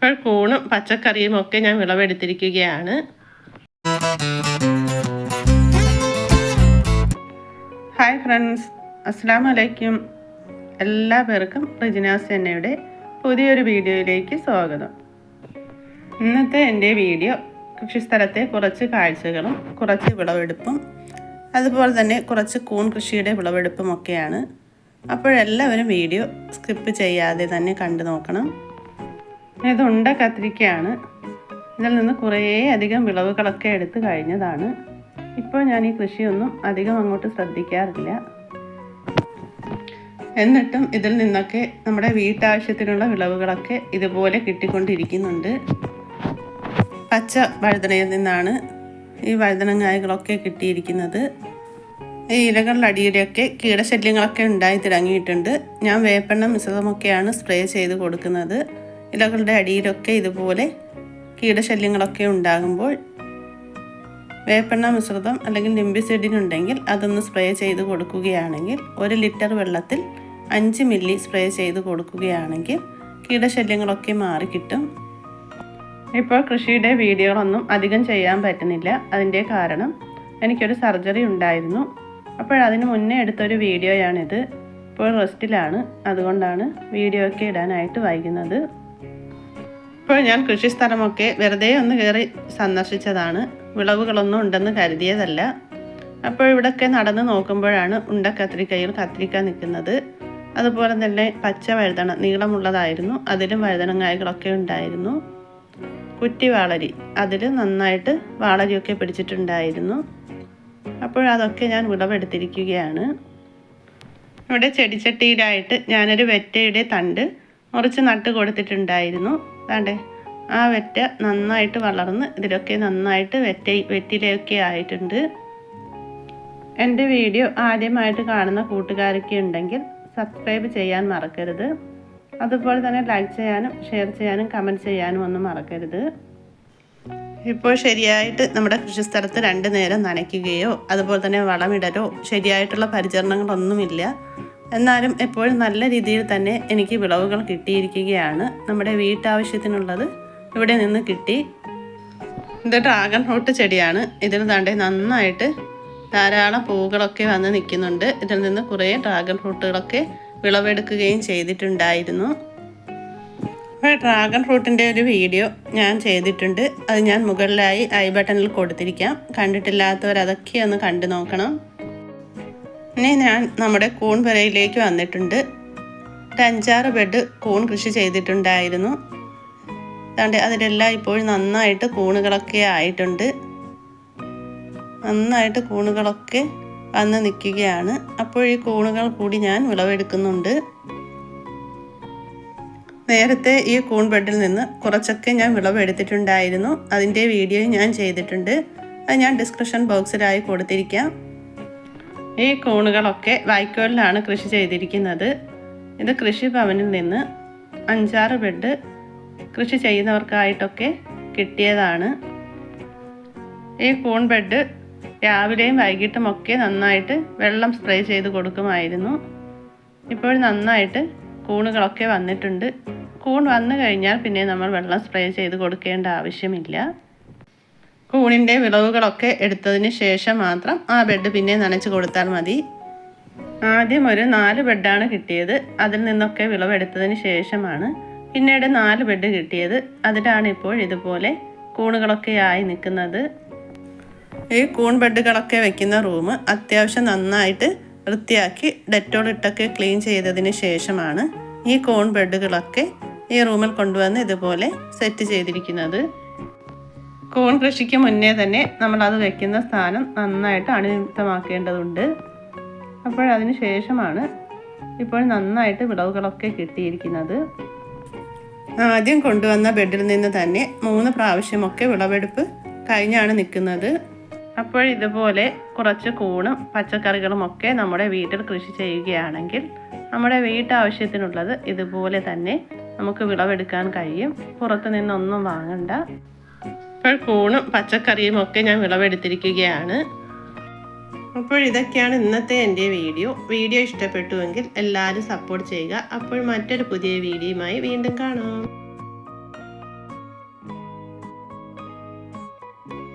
ഇപ്പോൾ കൂണും പച്ചക്കറിയും ഒക്കെ ഞാൻ വിളവെടുത്തിരിക്കുകയാണ്. ഹായ് ഫ്രണ്ട്സ് അസ്സാം വലൈക്കും എല്ലാ പേർക്കും റിജിനാസ് എന്നയുടെ പുതിയൊരു വീഡിയോയിലേക്ക് സ്വാഗതം. ഇന്നത്തെ എന്റെ വീഡിയോ കൃഷിസ്ഥലത്തെ കുറച്ച് കാഴ്ചകളും കുറച്ച് വിളവെടുപ്പും അതുപോലെ തന്നെ കുറച്ച് കൂൺ കൃഷിയുടെ വിളവെടുപ്പും ഒക്കെയാണ്. അപ്പോഴെല്ലാവരും വീഡിയോ സ്കിപ്പ് ചെയ്യാതെ തന്നെ കണ്ടു നോക്കണം. ഇത് ഉണ്ട കത്തിരിക്കയാണ് ഇതിൽ നിന്ന് കുറേ അധികം വിളവുകളൊക്കെ എടുത്തു കഴിഞ്ഞതാണ്. ഇപ്പോൾ ഞാൻ ഈ കൃഷിയൊന്നും അധികം അങ്ങോട്ട് ശ്രദ്ധിക്കാറില്ല. എന്നിട്ടും ഇതിൽ നിന്നൊക്കെ നമ്മുടെ വീട്ടാവശ്യത്തിനുള്ള വിളവുകളൊക്കെ ഇതുപോലെ കിട്ടിക്കൊണ്ടിരിക്കുന്നുണ്ട്. പച്ച വഴുതനയിൽ നിന്നാണ് ഈ വഴുതനങ്ങായകളൊക്കെ കിട്ടിയിരിക്കുന്നത്. ഈ ഇലകളുടെ അടിയിലൊക്കെ കീടശല്യങ്ങളൊക്കെ ഉണ്ടായി തുടങ്ങിയിട്ടുണ്ട് ഞാൻ വേപ്പെണ്ണ മിശ്രിതമൊക്കെയാണ് സ്പ്രേ ചെയ്ത് കൊടുക്കുന്നത്. ഇലകളുടെ അടിയിലൊക്കെ ഇതുപോലെ കീടശല്യങ്ങളൊക്കെ ഉണ്ടാകുമ്പോൾ വേപ്പെണ്ണ മിശ്രിതം അല്ലെങ്കിൽ ലിംബിസിഡിൻ ഉണ്ടെങ്കിൽ അതൊന്ന് സ്പ്രേ ചെയ്ത് കൊടുക്കുകയാണെങ്കിൽ ഒരു ലിറ്റർ വെള്ളത്തിൽ അഞ്ച് മില്ലി സ്പ്രേ ചെയ്ത് കൊടുക്കുകയാണെങ്കിൽ കീടശല്യങ്ങളൊക്കെ മാറിക്കിട്ടും ഇപ്പോൾ കൃഷിയുടെ വീഡിയോകളൊന്നും അധികം ചെയ്യാൻ പറ്റുന്നില്ല. അതിന്റെ കാരണം എനിക്കൊരു സർജറി ഉണ്ടായിരുന്നു. അപ്പോഴതിന് മുന്നേ എടുത്തൊരു വീഡിയോയാണിത്. ഇപ്പോൾ റെസ്റ്റിലാണ്. അതുകൊണ്ടാണ് വീഡിയോ ഒക്കെ ഇടാനായിട്ട് വൈകുന്നത്. ഇപ്പോൾ ഞാൻ കൃഷിസ്ഥലമൊക്കെ വെറുതെ ഒന്ന് കയറി സന്ദർശിച്ചതാണ്. വിളവുകളൊന്നും ഉണ്ടെന്ന് കരുതിയതല്ല. അപ്പോൾ ഇവിടെയൊക്കെ നടന്ന് നോക്കുമ്പോഴാണ് ഉണ്ട കത്തിരിക്കയിൽ കത്തിരിക്ക നിൽക്കുന്നത്. അതുപോലെ തന്നെ പച്ച വഴുതണ നീളമുള്ളതായിരുന്നു. അതിലും വഴുതണങ്ങായകളൊക്കെ ഉണ്ടായിരുന്നു. കുറ്റി വാളരി അതിൽ നന്നായിട്ട് വാളരിയൊക്കെ പിടിച്ചിട്ടുണ്ടായിരുന്നു. അപ്പോൾ അതൊക്കെ ഞാൻ വിളവെടുത്തിരിക്കുകയാണ്. ഇവിടെ ചെടിച്ചട്ടിയിലായിട്ട് ഞാനൊരു വെറ്റയുടെ തണ്ട് മുറിച്ച് നട്ട് കൊടുത്തിട്ടുണ്ടായിരുന്നു. അതാണ്ടേ ആ വെറ്റ നന്നായിട്ട് വളർന്ന് ഇതിലൊക്കെ നന്നായിട്ട് വെറ്റ വെറ്റിലയൊക്കെ ആയിട്ടുണ്ട്. എന്റെ വീഡിയോ ആദ്യമായിട്ട് കാണുന്ന കൂട്ടുകാരൊക്കെ ഉണ്ടെങ്കിൽ സബ്സ്ക്രൈബ് ചെയ്യാൻ മറക്കരുത്. അതുപോലെ തന്നെ ലൈക്ക് ചെയ്യാനും ഷെയർ ചെയ്യാനും കമന്റ് ചെയ്യാനും ഒന്നും മറക്കരുത്. ഇപ്പോൾ ശരിയായിട്ട് നമ്മുടെ കൃഷിസ്ഥലത്ത് രണ്ട് നേരം നനയ്ക്കുകയോ അതുപോലെ തന്നെ വളമിടലോ ശരിയായിട്ടുള്ള പരിചരണങ്ങളൊന്നുമില്ല. എന്നാലും എപ്പോഴും നല്ല രീതിയിൽ തന്നെ എനിക്ക് വിളവുകൾ കിട്ടിയിരിക്കുകയാണ്. നമ്മുടെ വീട്ടാവശ്യത്തിനുള്ളത് ഇവിടെ നിന്ന് കിട്ടി. ഇത് ഡ്രാഗൺ ഫ്രൂട്ട് ചെടിയാണ്. ഇതിൽ തണ്ടേ നന്നായിട്ട് ധാരാളം പൂക്കളൊക്കെ വന്ന് നിൽക്കുന്നുണ്ട്. ഇതിൽ നിന്ന് കുറേ ഡ്രാഗൺ ഫ്രൂട്ടുകളൊക്കെ വിളവെടുക്കുകയും ചെയ്തിട്ടുണ്ടായിരുന്നു. അപ്പോൾ ഡ്രാഗൺ ഫ്രൂട്ടിന്റെ ഒരു വീഡിയോ ഞാൻ ചെയ്തിട്ടുണ്ട്. അത് ഞാൻ മുകളിലായി ഐ ബട്ടണിൽ കൊടുത്തിരിക്കാം. കണ്ടിട്ടില്ലാത്തവർ അതൊക്കെ ഒന്ന് കണ്ടു നോക്കണം. ഇനി ഞാൻ നമ്മുടെ കൂൺ പെരയിലേക്ക് വന്നിട്ടുണ്ട്. ഒരു അഞ്ചാറ് ബെഡ് കൂൺ കൃഷി ചെയ്തിട്ടുണ്ടായിരുന്നു. അതുകൊണ്ട് അതിലെല്ലാം ഇപ്പോഴും നന്നായിട്ട് കൂണുകളൊക്കെ ആയിട്ടുണ്ട്. നന്നായിട്ട് കൂണുകളൊക്കെ വന്ന് നിൽക്കുകയാണ്. അപ്പോൾ ഈ കൂണുകൾ കൂടി ഞാൻ വിളവെടുക്കുന്നുണ്ട്. നേരത്തെ ഈ കൂൺ ബെഡിൽ നിന്ന് കുറച്ചൊക്കെ ഞാൻ വിളവെടുത്തിട്ടുണ്ടായിരുന്നു. അതിന്റെ വീഡിയോ ഞാൻ ചെയ്തിട്ടുണ്ട്. അത് ഞാൻ ഡിസ്ക്രിപ്ഷൻ ബോക്സിലായി കൊടുത്തിരിക്കാം. ഈ കൂണുകളൊക്കെ വൈക്കോലിലാണ് കൃഷി ചെയ്തിരിക്കുന്നത്. ഇത് കൃഷിഭവനിൽ നിന്ന് അഞ്ചാറ് ബെഡ് കൃഷി ചെയ്യുന്നവർക്കായിട്ടൊക്കെ കിട്ടിയതാണ്. ഈ കൂൺ ബെഡ് രാവിലെയും വൈകിട്ടും ഒക്കെ നന്നായിട്ട് വെള്ളം സ്പ്രേ ചെയ്ത് കൊടുക്കുമായിരുന്നു. ഇപ്പോൾ നന്നായിട്ട് കൂണുകളൊക്കെ വന്നിട്ടുണ്ട്. കൂൺ വന്നു കഴിഞ്ഞാൽ പിന്നെ നമ്മൾ വെള്ളം സ്പ്രേ ചെയ്ത് കൊടുക്കേണ്ട ആവശ്യമില്ല. കൂണിന്റെ വിളവുകളൊക്കെ എടുത്തതിന് ശേഷം മാത്രം ആ ബെഡ് പിന്നെ നനച്ച് കൊടുത്താൽ മതി. ആദ്യം ഒരു നാല് ബെഡാണ് കിട്ടിയത്. അതിൽ നിന്നൊക്കെ വിളവെടുത്തതിന് ശേഷമാണ് പിന്നീട് നാല് ബെഡ് കിട്ടിയത്. അതിലാണ് ഇപ്പോൾ ഇതുപോലെ കൂണുകളൊക്കെ ആയി നിൽക്കുന്നത്. ഈ കൂൺ ബെഡുകളൊക്കെ വെക്കുന്ന റൂം അത്യാവശ്യം നന്നായിട്ട് വൃത്തിയാക്കി ഡെറ്റോൾ ഇട്ടൊക്കെ ക്ലീൻ ചെയ്തതിന് ശേഷമാണ് ഈ കോൺ ബെഡുകളൊക്കെ ഈ റൂമിൽ കൊണ്ടുവന്ന് ഇതുപോലെ സെറ്റ് ചെയ്തിരിക്കുന്നത്. കൂൺ കൃഷിക്ക് മുന്നേ തന്നെ നമ്മൾ അത് വെക്കുന്ന സ്ഥാനം നന്നായിട്ട് അണുയുക്തമാക്കേണ്ടതുണ്ട് അപ്പോഴതിന് ശേഷമാണ് ഇപ്പോൾ നന്നായിട്ട് വിളവുകളൊക്കെ കിട്ടിയിരിക്കുന്നത്. ആദ്യം കൊണ്ടുവന്ന ബെഡിൽ നിന്ന് തന്നെ മൂന്ന് പ്രാവശ്യമൊക്കെ വിളവെടുപ്പ് കഴിഞ്ഞാണ് നിൽക്കുന്നത്. അപ്പോൾ ഇതുപോലെ കുറച്ച് കൂണും പച്ചക്കറികളും ഒക്കെ നമ്മുടെ വീട്ടിൽ കൃഷി ചെയ്യുകയാണെങ്കിൽ നമ്മുടെ വീട്ടാവശ്യത്തിനുള്ളത് ഇതുപോലെ തന്നെ നമുക്ക് വിളവെടുക്കാൻ കഴിയും. പുറത്തു നിന്നൊന്നും വാങ്ങണ്ട. ഇപ്പോൾ കൂണും പച്ചക്കറിയും ഒക്കെ ഞാൻ വിളവെടുത്തിരിക്കുകയാണ്. അപ്പോൾ ഇതൊക്കെയാണ് ഇന്നത്തെ എന്റെ വീഡിയോ. വീഡിയോ ഇഷ്ടപ്പെട്ടുവെങ്കിൽ എല്ലാവരും സപ്പോർട്ട് ചെയ്യുക. അപ്പോൾ മറ്റൊരു പുതിയ വീഡിയോയുമായി വീണ്ടും കാണാം.